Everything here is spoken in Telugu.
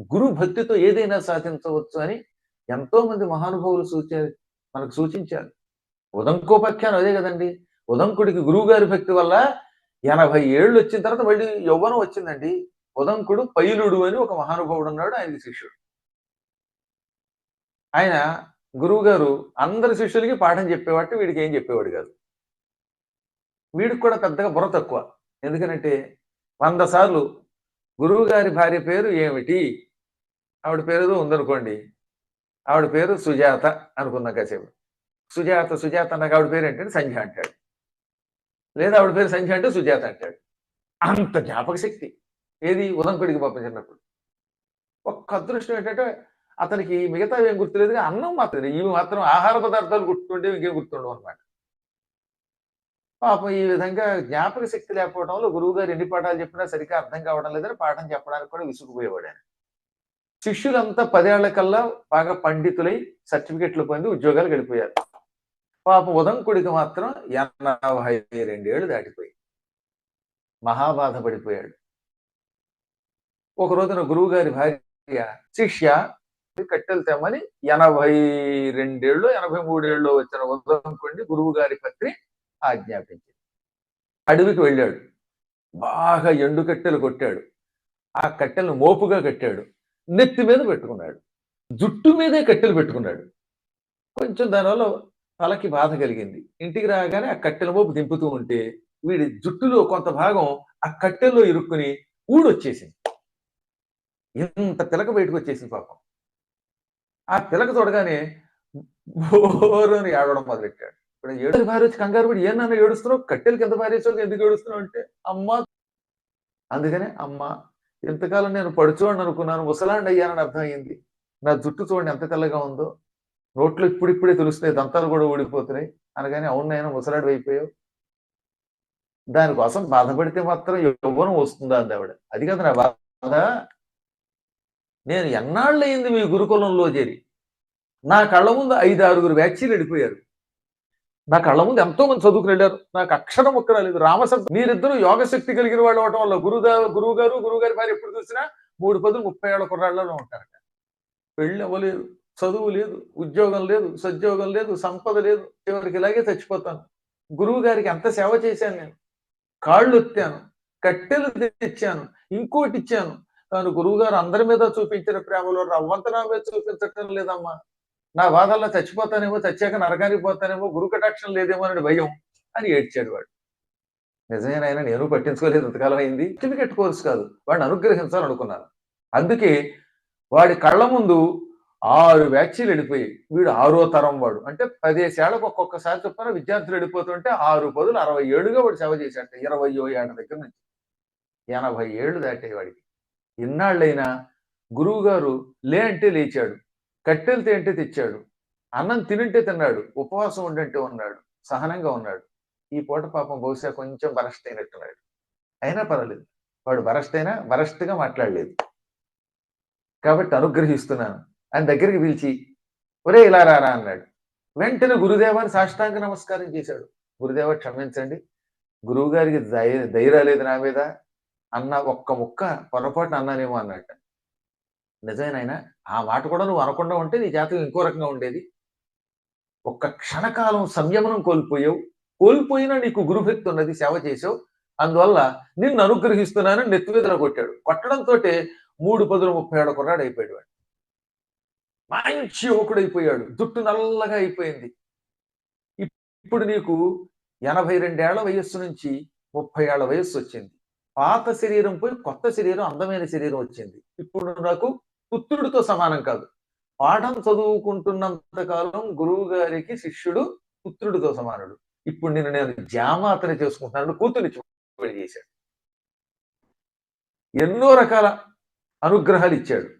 గురు భక్తితో ఏదైనా సాధించవచ్చు అని ఎంతో మంది మహానుభావులు సూచారు మనకు సూచించారు. ఉదంకోపాఖ్యానం అదే కదండి. ఉదంకుడికి గురువు గారి భక్తి వల్ల ఎనభై ఏళ్ళు వచ్చిన తర్వాత మళ్ళీ యవ్వనం వచ్చిందండి. ఉదంకుడు పైలుడు అని ఒక మహానుభావుడు ఉన్నాడు ఆయన శిష్యుడు. ఆయన గురువు గారు అందరి శిష్యులకి పాఠం చెప్పేవాడు వీడికి ఏం చెప్పేవాడు కాదు. వీడికి కూడా పెద్దగా బుర్ర తక్కువ. ఎందుకనంటే వంద సార్లు గురువు గారి భార్య పేరు ఏమిటి? ఆవిడ పేరు ఏదో ఉందనుకోండి. ఆవిడ పేరు సుజాత అనుకుందాం కాసేపు. సుజాత సుజాత నాకు ఆవిడ పేరు ఏంటంటే సంధ్య అంటాడు. లేదా ఆవిడ పేరు సంధ్య అంటే సుజాత అంటాడు. అంత జ్ఞాపక శక్తి. ఏది? ఉదంకుడికి పాపం చిన్నప్పుడు. ఒక్క అదృష్టం ఏంటంటే అతనికి మిగతా ఏం గుర్తులేదు కానీ అన్నం మాత్రం ఇవి మాత్రం ఆహార పదార్థాలు గుర్తుంటే ఇంకేం గుర్తుండవు అనమాట పాపం ఈ విధంగా జ్ఞాపక శక్తి లేకపోవడంలో గురువు గారు ఎన్ని పాఠాలు చెప్పినా సరిగ్గా అర్థం కావడం లేదని పాఠం చెప్పడానికి కూడా విసుగుపోయేవాడు ఆయన. శిష్యులంతా పదేళ్ళ కల్లా బాగా పండితులై సర్టిఫికెట్లు పొంది ఉద్యోగాలు గడిపోయారు. పాపం ఉదంకుడికి మాత్రం ఎనభై రెండేళ్ళు దాటిపోయి మహాబాధ పడిపోయాడు. ఒక రోజున గురువు గారి భార్య శిష్య కట్టెలు తెమ్మని ఎనభై రెండేళ్ళు ఎనభై మూడేళ్ళు వచ్చిన ఉదంకుడిని గురువు గారి పత్రి ఆజ్ఞాపించింది. అడవికి వెళ్ళాడు. బాగా ఎండు కట్టెలు కొట్టాడు. ఆ కట్టెలను మోపుగా కట్టాడు. నెత్తి మీద పెట్టుకున్నాడు. జుట్టు మీదే కట్టెలు పెట్టుకున్నాడు. కొంచెం దానివల్ల తలకి బాధ కలిగింది. ఇంటికి రాగానే ఆ కట్టెల మోపు దింపుతూ ఉంటే వీడి జుట్టులో కొంత భాగం ఆ కట్టెల్లో ఇరుక్కుని ఊడొచ్చేసింది. ఇంత తిలక బయటకు వచ్చేసింది పాపం. ఆ తిలక చూడగానే బోరని ఏడవడం మొదలెట్టాడు. ఇప్పుడు ఏడు భార్య వచ్చి కంగారు పడి ఏమన్నా ఏడుస్తున్నావు? కట్టెలు కింద భార్య ఎందుకు ఏడుస్తున్నావు? అంటే అమ్మ అందుకనే అమ్మ ఇంతకాలం నేను పడుచోండి అనుకున్నాను ముసలాండి అయ్యానని అర్థమైంది. నా జుట్టు చూడండి ఎంత తెల్లగా ఉందో. నోట్లో ఇప్పుడిప్పుడే తెలుస్తున్నాయి దంతాలు కూడా ఊడిపోతున్నాయి. అనగానే అవునైనా ముసలాడు అయిపోయావు. దానికోసం బాధపడితే మాత్రం యవ్వనం వస్తుందా అంది ఆవిడ. అది కదా నా బాధ. నేను ఎన్నాళ్ళు అయింది మీ గురుకులంలో చేరి? నా కళ్ళ ముందు ఐదు ఆరుగురు వ్యాఖ్యలు వెళ్ళిపోయారు. నా కళ్ళ ముందు ఎంతో మంది చదువుకుని వెళ్ళారు. నాకు అక్షరం ఒక్క రాలేదు రామశబ్దం మీరిద్దరూ యోగ శక్తి కలిగిన వాళ్ళు అవటం వల్ల గురువు గురువు గారు గురువు గారి భార్య ఎప్పుడు చూసినా మూడు పదులు ముప్పై ఏళ్ళ కుర్రాళ్ళలో ఉంటారట. పెళ్ళి అవ్వలేదు చదువు లేదు ఉద్యోగం లేదు సద్యోగం లేదు సంపద లేదు. చివరికి ఇలాగే చచ్చిపోతాను. గురువు గారికి ఎంత సేవ చేశాను నేను? కాళ్ళు ఎత్తాను కట్టెలు తెచ్చాను ఇంకోటి ఇచ్చాను. కానీ గురువు గారు అందరి మీద చూపించిన ప్రేమలో రవ్వంత నా మీద చూపించటం లేదమ్మా. నా బాధల్లో చచ్చిపోతానేమో చచ్చాక నరకానికి పోతానేమో గురు కటాక్షం లేదేమో అని భయం అని ఏడ్చాడు వాడు. నిజమేనాయన నేను పట్టించుకోలేదు ఇంతకాలం అయింది. సర్టిఫికెట్ కోర్స్ కాదు వాడిని అనుగ్రహించాలనుకున్నాను. అందుకే వాడి కళ్ళ ముందు ఆరు వ్యాఖ్యలు వెళ్ళిపోయి వీడు ఆరో తరం వాడు. అంటే పదేసేళ్ళకు ఒక్కొక్కసారి చొప్పున విద్యార్థులు వెళ్ళిపోతుంటే ఆరు పదులు అరవై ఏడుగా వాడు సేవ చేశాట ఇరవయో ఏళ్ళ దగ్గర నుంచి. ఎనభై ఏళ్ళు దాటే వాడికి. ఇన్నాళ్ళైనా గురువు గారు లే అంటే లేచాడు. కట్టెలు తింటే తెచ్చాడు. అన్నం తినింటే తిన్నాడు. ఉపవాసం ఉండంటే ఉన్నాడు. సహనంగా ఉన్నాడు. ఈ పూట పాపం బహుశా కొంచెం బరస్ట్ అయినట్టున్నాడు. అయినా పర్వాలేదు. వాడు బరస్ట్ అయినా బరస్ట్గా మాట్లాడలేదు. కాబట్టి అనుగ్రహిస్తున్నాను. ఆయన దగ్గరికి పిలిచి ఒరే ఇలా రారా అన్నాడు. వెంటనే గురుదేవాన్ని సాష్టాంగ నమస్కారం చేశాడు. గురుదేవ క్షమించండి. గురువు గారికి ధైర్య ధైర్యం లేదు నా మీద. అన్న ఒక్క ముక్క పొరపాటున అన్నానేమో అన్నట్టు. నిజమేనైనా ఆ మాట కూడా నువ్వు అనకుండా ఉంటే నీ జాతకం ఇంకో రకంగా ఉండేది. ఒక్క క్షణకాలం సంయమనం కోల్పోయావు. కోల్పోయినా నీకు గురుభక్తి ఉన్నది సేవ చేసావు అందువల్ల నిన్ను అనుగ్రహిస్తున్నానని నెత్తి కొట్టాడు. కొట్టడంతో మూడు పదులు ముప్పై ఏడు కుర్రాడు అయిపోయాడు వాడు మంచి యువకుడు అయిపోయాడు జుట్టు నల్లగా అయిపోయింది. ఇప్పుడు నీకు ఎనభై రెండేళ్ళ వయస్సు నుంచి ముప్పై ఏళ్ళ వయస్సు వచ్చింది. పాత శరీరం పోయి కొత్త శరీరం అందమైన శరీరం వచ్చింది. ఇప్పుడు నాకు పుత్రుడితో సమానం కాదు. పాఠం చదువుకుంటున్నంత కాలం గురువు గారికి శిష్యుడు పుత్రుడితో సమానుడు. ఇప్పుడు నేను నేను జామాతని చేసుకుంటున్నాను కూతుర్ని పెళ్ళి చేశాడు. ఎన్నో రకాల అనుగ్రహాలు ఇచ్చాడు.